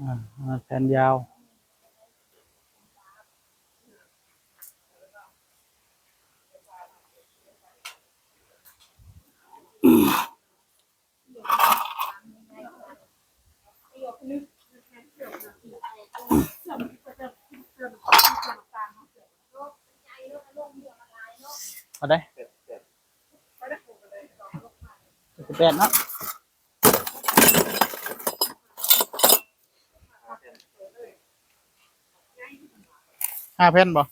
อ่าแผ่นยาวเอาได้สิบแปดเนาะ ห้าแผ่นบ่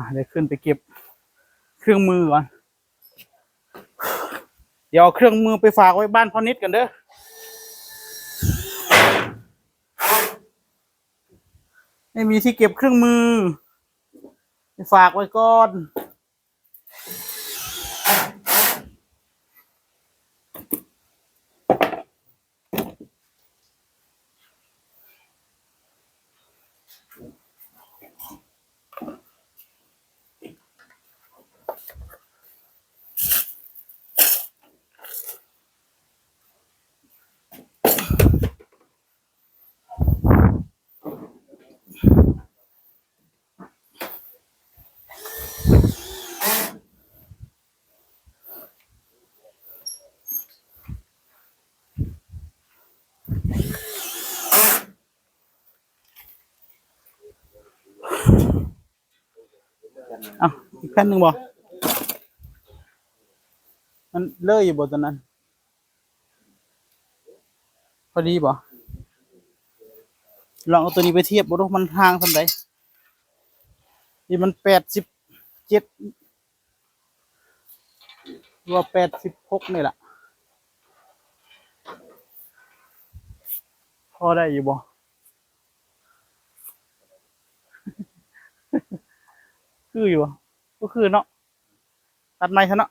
อ่าเดี๋ยวขึ้นไปเก็บเครื่องมือก่อนเดี๋ยวเอาเครื่องมือไปฝากไว้บ้านพ่อนิดกันเด้อไม่มีที่เก็บเครื่องมือ ไปฝากไว้ก่อน อะอีกแผ่นหนึ่งบ่มันเลอะอยู่บนตัวนั้น พอดีบ่ลองเอาตัวนี้ไปเทียบบ่ดูมันห่างสันใดนี่มันแปดสิบเจ็ดว่าแปดสิบหกนี่แหละพอได้อยู่บ่ คืออยู่ก็คือเนาะตัดไม้ซะเนาะ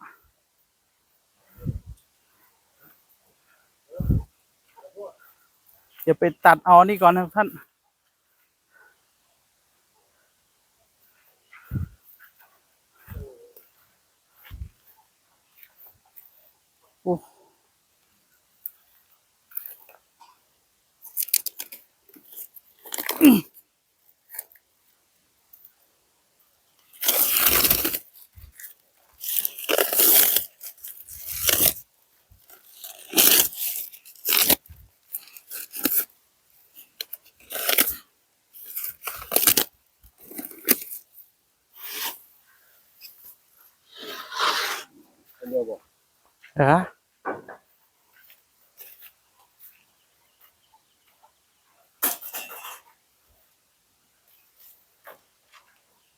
เดี๋ยวไปตัดเอานี่ก่อนนะครับท่าน เดียวบอกเออ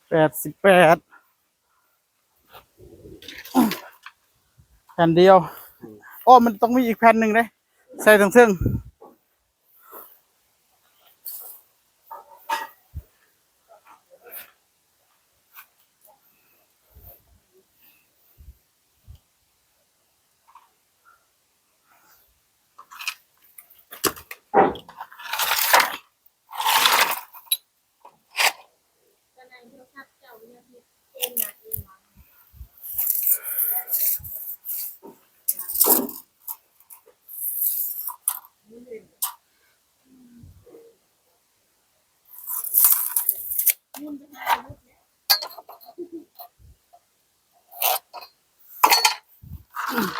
แปดสิบแปดแผ่นเดียวโอ้มันต้องมีอีกแผ่นหนึ่งเลยใส่ทั้งซึ่งเ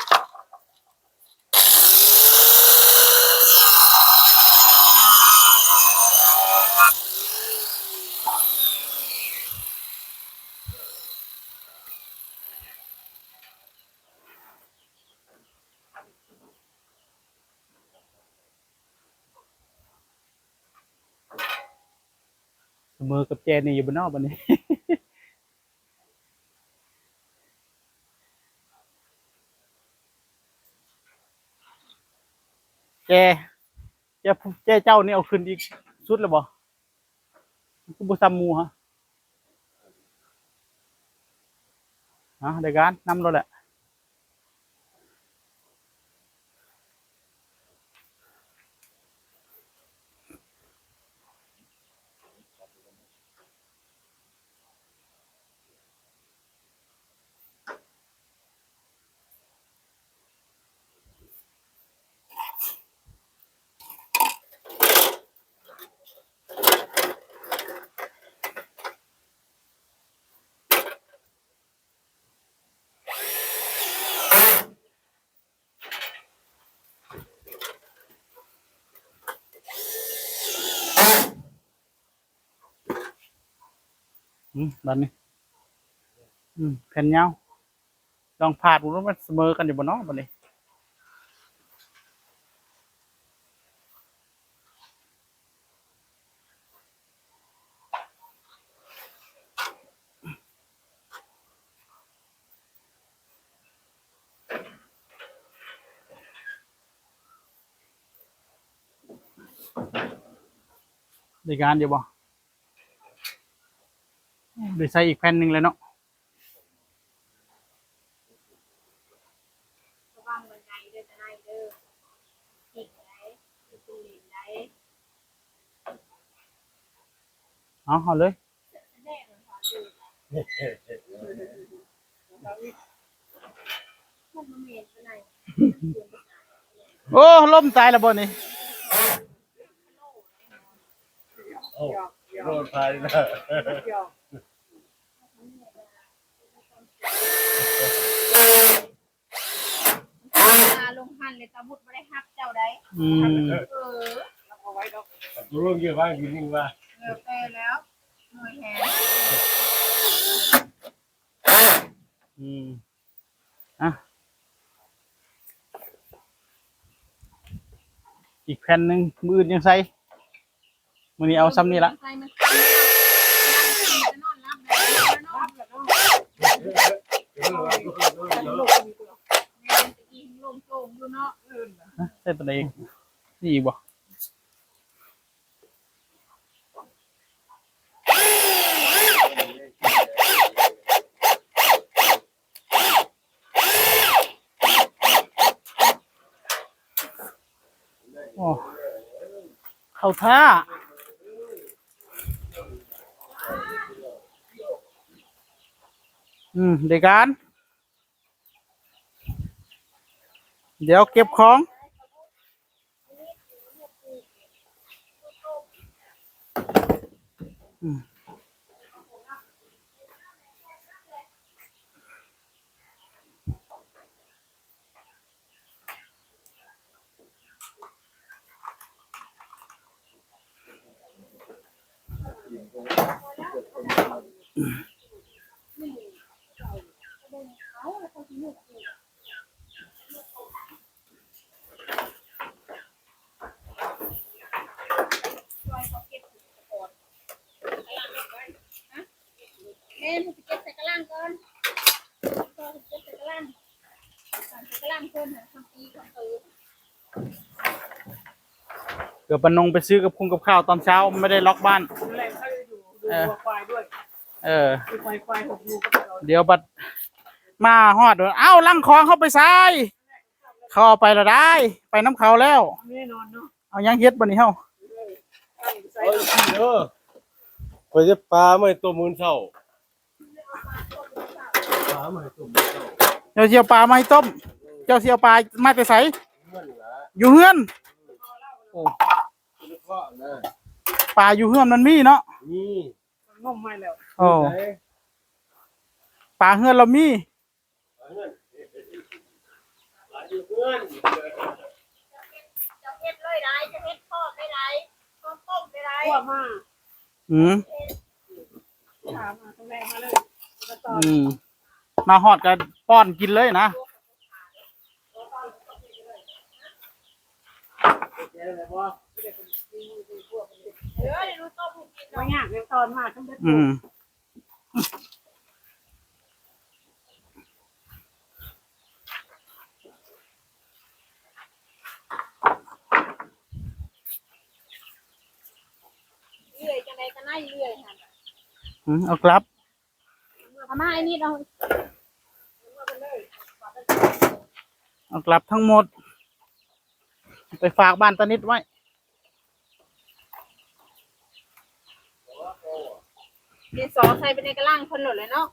ส มอกับเจนี่อยู่บนนอกบันนี้เจเจเจเจ้านี่เอาขึ้นอีกสุดแล้วบ่กูบ่ซ้ำมูฮะฮะเดี๋ยวกันนำรถแหละ บันนี้ อืมแผ่นยาวลองพาดดูว่ามันเสมอกันอยู่บนน้อกบันนี้ได้การอยู่บ่ ได้ใส่อีกแผ่นหนึ่งเลยเนาะระวังบันไดเด้อจะได้เด้ออีกไหนอีกตรงนี้ไหนเอาเอาเลย แน่เลยค่ะคือมันมาเมนไปไหนโอ้ล่มตายแล้วบ่นี่โอ้โดนพายนะมาลง หันเลยตาบุดไม่ได้ฮับเจ้าได้อืมเออร่วงเยอะบ้างจริงๆว่าเออไปแล้วหน่วยแหนอืมอะอีกแผ่นหนึ่งมืออื่นยังใส่มือนี้เอาซ้ำนี่ละ ใส่มันจะนอนรับเลยนอนรับแล้วแม่ตะกี้ลงโจมอยู่เนาะ ฮะใส่ ตัวไหนอีกนี่อีกบ่โอ้เข้าท่าอืมเด็กการ เดี๋ยวเก็บของ อืม แม่มันจะเก็บใส่กระลังก่อนก็เก็บใส่กระลังใส่กระลังเพิ่นน่ะทำปีทำเออเกือบปนงไปซื้อกับคุงกับข้าวตอนเช้าไม่ได้ล็อกบ้าน แรงเขาจะอยู่ดูเออวัวควายด้วยเออมีควายควายหกอยู่กับเราเดี๋ยวบัดมาฮอดเดี๋ยวเอ้าลังคองเข้าไปซ้ายเขาเอาไปแล้วได้ ไปน้ำเขาแล้วแน่นอนเนาะเอายังเฮ็ดบันนี้เฮาตั้งใส่เฮ้ยพี่เออคอยจะปลาไม่ตัวมือเท่า ปลาไม่ตัวมือเท่าเจ้าเสียวปลามาให้ต้ม เจ้าเสียวปลามาแต่ไสเงื่อนละอยู่เฮือนโอ้ลูกพ่อนะปลาอยู่เฮือนมันมีเนาะนี่งมไม่แล้วโอ้ไหนปลาเฮือนเรามีปลาเงื่อนปลาอยู่เงื่อนจะเฮ็ดเลยได้จะเฮ็ดทอดได้ได้ต้มต้มได้ได้ขั้วมาอืมถามมาตรงแรงมาเลยมาต่อ อืม มาฮอดกันป้อนกินเลยนะเดี๋ยวเลยว่าเออเดี๋ยวดูต้มกินไม่ยากเลยตอนมาทั้งเด็ดอืมเรื่อยจังไดก็น่าเรื่อยหั่นอืมเอากลับเอามาไอ้นี่เอา เอากลับทั้งหมด ไปฝากบ้านตานิดไว้ ดินสอใส่ไปในกระลังคนหลดเลยเนาะ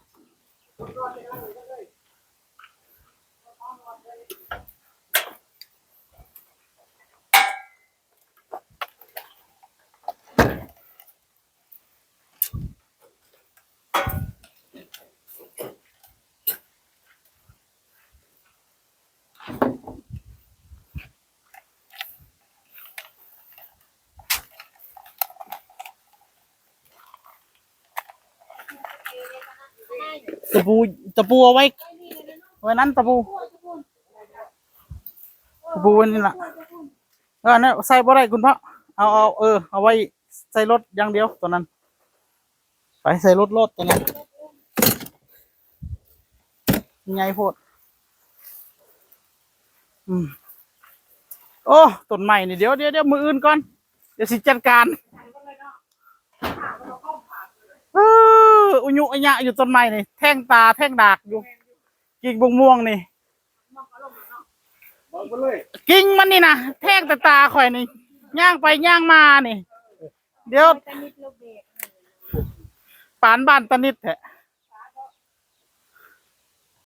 ตะปูตะปูเอาไว้ไว้นั้นตะปูตะปูว้นี่ล่ะเออนั่นใส่บ่ได้คุณพ่อเอาเอาเออเอาไว้ใส่รถอย่างเดียวตัวนั้น ไปใส่รถรถตัวนั้นไงโพดอืมโอ้ต้นใหม่นี่เดี๋ยวเดี๋ยวเดี๋ยวมืออื่นก่อน เดี๋ยวสิจัดการเออ อุยุอัญญะอยู่ต้นไม้นี่แท่งตาแท่งดากอยู่กิ่งบงม่วงนี่บอกไปเลยกิ่งมันนี่นะแท่งแต่ตาข่อยนี่ย่างไปย่างมานี่ เดี๋ยวตะนิดลูกเด็กปานบ้านตะนิดแท้เ